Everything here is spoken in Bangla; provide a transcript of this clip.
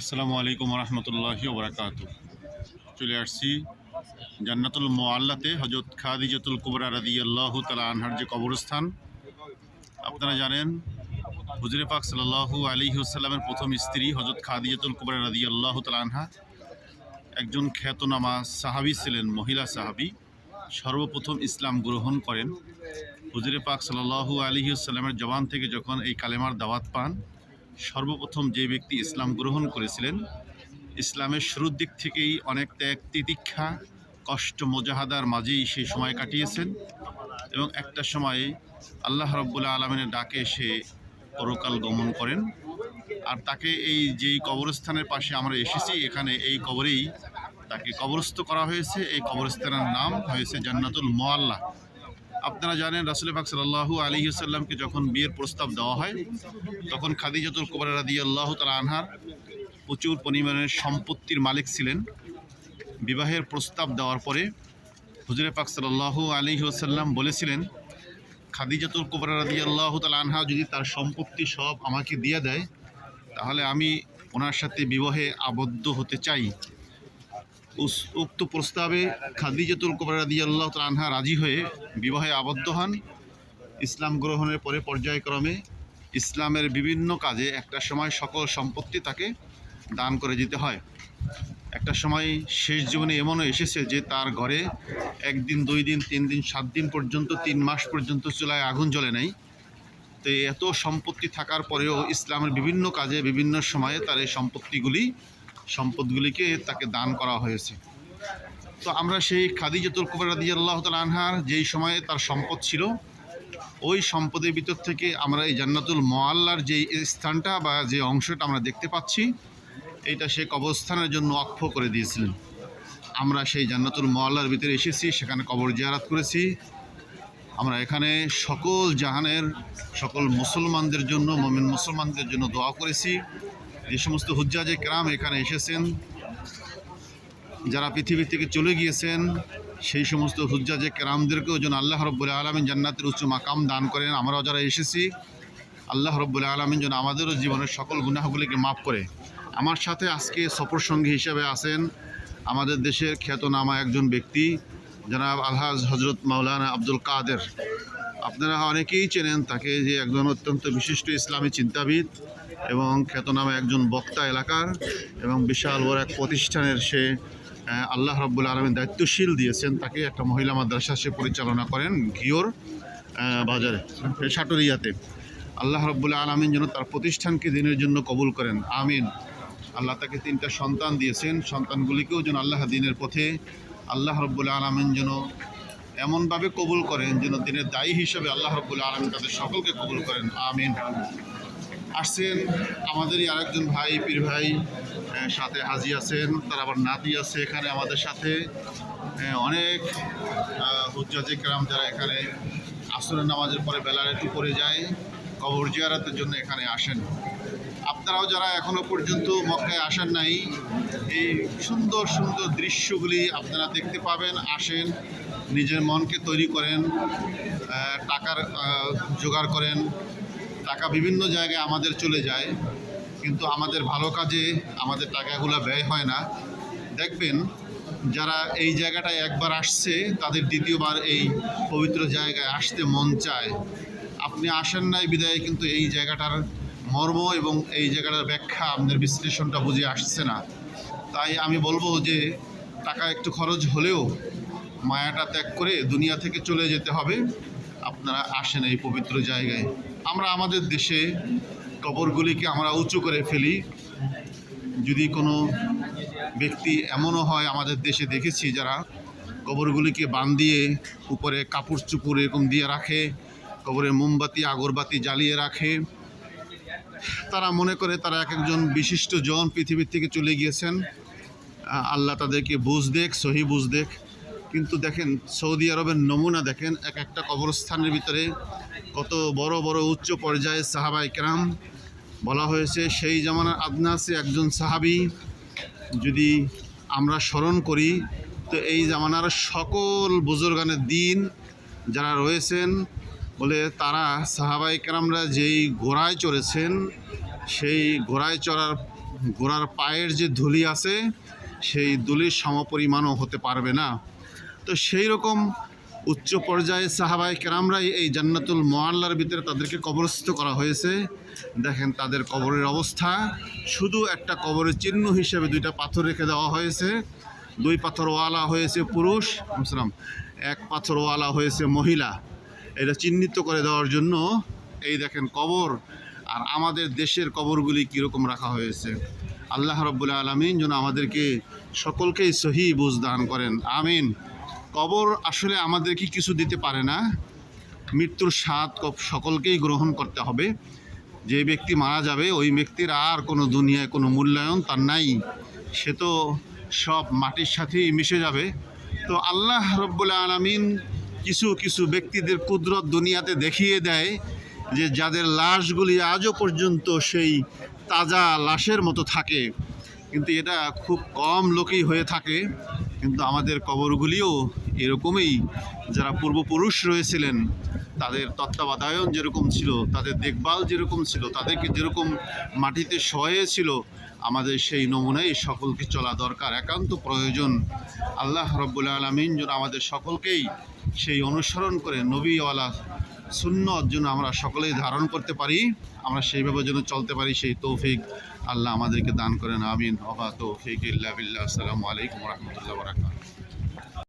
আসসালামু আলাইকুম রহমতুল্লাহি ওবরাকাত চলে আসছি জান্নাতুল মোয়াল্লাতে হজরত খাদিজাতুল কুবরা রাদি আল্লাহ তালা আনহার যে কবরস্থান। আপনারা জানেন, হুজরে পাক সাল্লাহু আলী হুসাল্লামের প্রথম স্ত্রী হজরত খাদিজাতুল কুবরা রাদি আল্লাহ তালা আনহা। একজন খ্যাতনামা সাহাবি ছিলেন, মহিলা সাহাবি। সর্বপ্রথম ইসলাম গ্রহণ করেন। হুজরে পাক সাল্লাহু আলী হুসাল্লামের জবান থেকে যখন এই কালেমার দাওয়াত পান সর্বপ্রথম যে ব্যক্তি ইসলাম গ্রহণ করেছিলেন, ইসলামের শুরুর দিক থেকেই অনেক ত্যাগ, তিতিক্ষা, কষ্ট, মোজাহাদার মাঝেই সেই সময় কাটিয়েছেন এবং একটা সময়ে আল্লাহ রব্বুল্লাহ আলমিনের ডাকে সে পরকাল গমন করেন। আর তাকে এই যেই কবরস্থানের পাশে আমরা এসেছি, এখানে এই কবরেই তাকে কবরস্থ করা হয়েছে। এই কবরস্থানের নাম হয়েছে জান্নাতুল মোয়াল্লা আপনারা জানেন রাসুল পাক আলী সাল্লামকে যখন বিয়ের প্রস্তাব দেওয়া হয়, তখন খাদিজাতুল কুবরা রাদি আল্লাহ তালা আনহার প্রচুর পরিমাণের সম্পত্তির মালিক ছিলেন। বিবাহের প্রস্তাব দেওয়ার পরে হুজুরে পাক সাল্লাহু আলী সাল্লাম বলেছিলেন, খাদিজাতুল কুবরা রাদি আল্লাহ তালা আনহা যদি তার সম্পত্তি সব আমাকে দিয়ে দেয়, তাহলে আমি ওনার সাথে বিবাহে আবদ্ধ হতে চাই। উক্ত প্রস্তাবে খাদিজাতুল কুবরা রাদি আল্লাহ তালা আনহা রাজি হয়ে বিবাহে আবদ্ধ হন। ইসলাম গ্রহণের পরে পর্যায়ক্রমে ইসলামের বিভিন্ন কাজে একটা সময় সকল সম্পত্তি তাকে দান করে দিতে হয়। একটা সময় শেষ জীবনে এমনও এসেছে যে তার ঘরে একদিন, দুই দিন, তিন দিন, সাত দিন পর্যন্ত, তিন মাস পর্যন্ত চুলায় আগুন জ্বলে নাই। তো এত সম্পত্তি থাকার পরেও ইসলামের বিভিন্ন কাজে বিভিন্ন সময়ে তার এই সম্পত্তিগুলি সম্পদগুলিকে তাকে দান করা হয়েছে। তো আমরা সেই খাদিজাতুল কুবর রাদি আল্লাহ আনহার যেই সময়ে তার সম্পদ ছিল, ওই সম্পদের ভিতর থেকে আমরা এই জান্নাতুল মোয়াল্লার যে স্থানটা বা যে অংশটা আমরা দেখতে পাচ্ছি এটা সে কবরস্থানের জন্য অক্ষ করে দিয়েছিলেন। আমরা সেই জান্নাতুল মোয়াল্লার ভিতরে এসেছি, সেখানে কবর জিয়ারাত করেছি। আমরা এখানে সকল জাহানের, সকল মুসলমানদের জন্য, মমিন মুসলমানদের জন্য দোয়া করেছি। যে সমস্ত হুজ্জাজে কেরাম এখানে এসেছেন। যারা পৃথিবী থেকে চলে গিয়েছেন, সেই সমস্ত হুজ্জাজে কেরামদেরকেও যেন আল্লাহ রব্বুল আলমিন জান্নাতের উচ্চ মাকাম দান করেন। আমরাও যারা এসেছি, আল্লাহ রব্বুল আলমিন যেন আমাদেরও জীবনের সকল গুনাহগুলিকে মাফ করে। আমার সাথে আজকে সফর সঙ্গী হিসেবে আছেন আমাদের দেশের খ্যাতনামা একজন ব্যক্তি, জনাব আলহাজ হজরত মাওলানা আব্দুল কাদের। আপনারা অনেকেই চেনেন তাকে যে একজন অত্যন্ত বিশিষ্ট ইসলামী চিন্তাবিদ এবং খ্যাতনামা একজন বক্তা এলাকার এবং বিশাল বড় এক প্রতিষ্ঠানের সে আল্লাহ রব্বুল আলমীর দায়িত্বশীল দিয়েছেন তাকে একটা মহিলা মাদ্রাসা সে পরিচালনা করেন ঘিওর বাজারে, সাটুরিয়াতে। আল্লাহ রব্বুল আলমিন যেন তার প্রতিষ্ঠানকে দিনের জন্য কবুল করেন, আমিন। আল্লাহ তাকে তিনটা সন্তান দিয়েছেন, সন্তানগুলিকেও যেন আল্লাহ দিনের পথে আল্লাহ রব্বুল আলমিন যেন এমনভাবে কবুল করেন যেন দিনের দায়ী হিসেবে আল্লাহ রব্বুল আলমিন তাদের সকলকে কবুল করেন। আমিন। আসছেন আমাদেরই আরেকজন ভাই, পীর ভাই সাথে হাজি আছেন, তার আবার নাতি আছে এখানে আমাদের সাথে। অনেক হুজ্জাজে কেরাম যারা এখানে আসরের নামাজের পরে বেলার একটু পরে যায়, কবর জিয়ারাতের জন্য এখানে আসেন। আপনারাও যারা এখনও পর্যন্ত মক্কায় আসেন নাই, এই সুন্দর সুন্দর দৃশ্যগুলি আপনারা দেখতে পাবেন, আসেন, নিজের মনকে তৈরি করেন টাকার জোগাড় করেন। টাকা বিভিন্ন জায়গায় আমাদের চলে যায়, কিন্তু আমাদের ভালো কাজে আমাদের টাকাগুলো ব্যয় হয় না। দেখবেন, যারা এই জায়গাটায় একবার আসছে, তাদের দ্বিতীয়বার এই পবিত্র জায়গায় আসতে মন চায়। আপনি আসেন নাই বিদায়, কিন্তু এই জায়গাটার মর্ম এবং এই জায়গাটার ব্যাখ্যা আপনাদের বিশ্লেষণটা বুঝে আসছে না। তাই আমি বলব যে, টাকা একটু খরচ হলেও মায়াটা ত্যাগ করে দুনিয়া থেকে চলে যেতে হবে। আপনারা আসেন এই পবিত্র জায়গায়। আমরা আমাদের দেশে কবরগুলিকে আমরা উঁচু করে ফেলি। যদি কোনো ব্যক্তি এমনও হয়, আমাদের দেশে দেখেছি যারা কবরগুলিকে বান দিয়ে উপরে কাপড় চুপড় এরকম দিয়ে রাখে, কবরে মোমবাতি, আগরবাতি জ্বালিয়ে রাখে তারা মনে করে তারা এক একজন বিশিষ্ট জন পৃথিবীর থেকে চলে গিয়েছেন। আল্লাহ তাদেরকে বুঝ দেখ, সহি বুঝ দেখ। কিন্তু দেখেন, সৌদি আরবের নমুনা দেখেন, এক একটা কবরস্থানের ভিতরে কত বড় বড় উচ্চ পর্যায়ে সাহাবা ইকরাম বলা হয়েছে, সেই জামানার আদনাসে একজন সাহাবি। যদি আমরা স্মরণ করি, তো এই জামানার সকল বুজুর্গানের দিন যারা রয়েছেন বলে তারা সাহাবাই কেরামরা যেই ঘোড়ায় চড়েছেন, সেই ঘোড়ায় চড়ার, ঘোড়ার পায়ের যে ধুলি আছে, সেই ধুলির সমপরিমাণও হতে পারবে না। তো সেই রকম উচ্চ পর্যায়ে সাহাবাই কেরামরাই এই জান্নাতুল মোয়াল্লার ভিতরে তাদেরকে কবরস্থ করা হয়েছে। দেখেন তাদের কবরের অবস্থা। শুধু একটা কবরের চিহ্ন হিসেবে দুইটা পাথর রেখে দেওয়া হয়েছে। দুই পাথরওয়ালা হয়েছে পুরুষ এক পাথরওয়ালা হয়েছে মহিলা। এটা চিহ্নিত করে দেওয়ার জন্য এই দেখেন কবর আর আমাদের দেশের কবরগুলি কীরকম রাখা হয়েছে। আল্লাহ রব্বুল আলমিন যেন আমাদেরকে সকলকেই সহি বুঝ দান করেন। আমিন। কবর আসলে আমাদেরকে কিছু দিতে পারে না? মৃত্যুর স্বাদ সকলকেই গ্রহণ করতে হবে। যে ব্যক্তি মারা যাবে, ওই ব্যক্তির আর কোনো দুনিয়ায় কোনো মূল্যায়ন তার নাই। সে তো সব মাটির সাথেই মিশে যাবে। তো আল্লাহ রব্বুল আলমিন কিছু কিছু ব্যক্তিদের কুদরত দুনিয়াতে দেখিয়ে দেয় যে যাদের লাশগুলি আজও পর্যন্ত সেই তাজা লাশের মতো থাকে। কিন্তু এটা খুব কম লোকই হয়ে থাকে। কিন্তু আমাদের কবরগুলিও এরকমই। যারা পূর্বপুরুষ রয়েছিলেন, তাদের তত্ত্বাবধায়ন যেরকম ছিল, তাদের দেখভাল যেরকম ছিল, তাদেরকে যেরকম মাটিতে শয়ে ছিল, আমাদের সেই নমুনায় সকলকে চলা দরকার। একান্ত প্রয়োজন। আল্লাহ রব্বুল আলমিন যেন আমাদের সকলকেই সেই অনুসরণ করে নবীওয়ালা সুন্নত যেন আমরা সকলেই ধারণ করতে পারি, আমরা সেইভাবে যেন চলতে পারি, সেই তৌফিক আল্লাহ আমাদেরকে দান করেন, আমিন। অবা তৌফিক ইল্লা বিল্লাহ। আসসালামু আলাইকুম রহমতুল্লাহ বরাকাত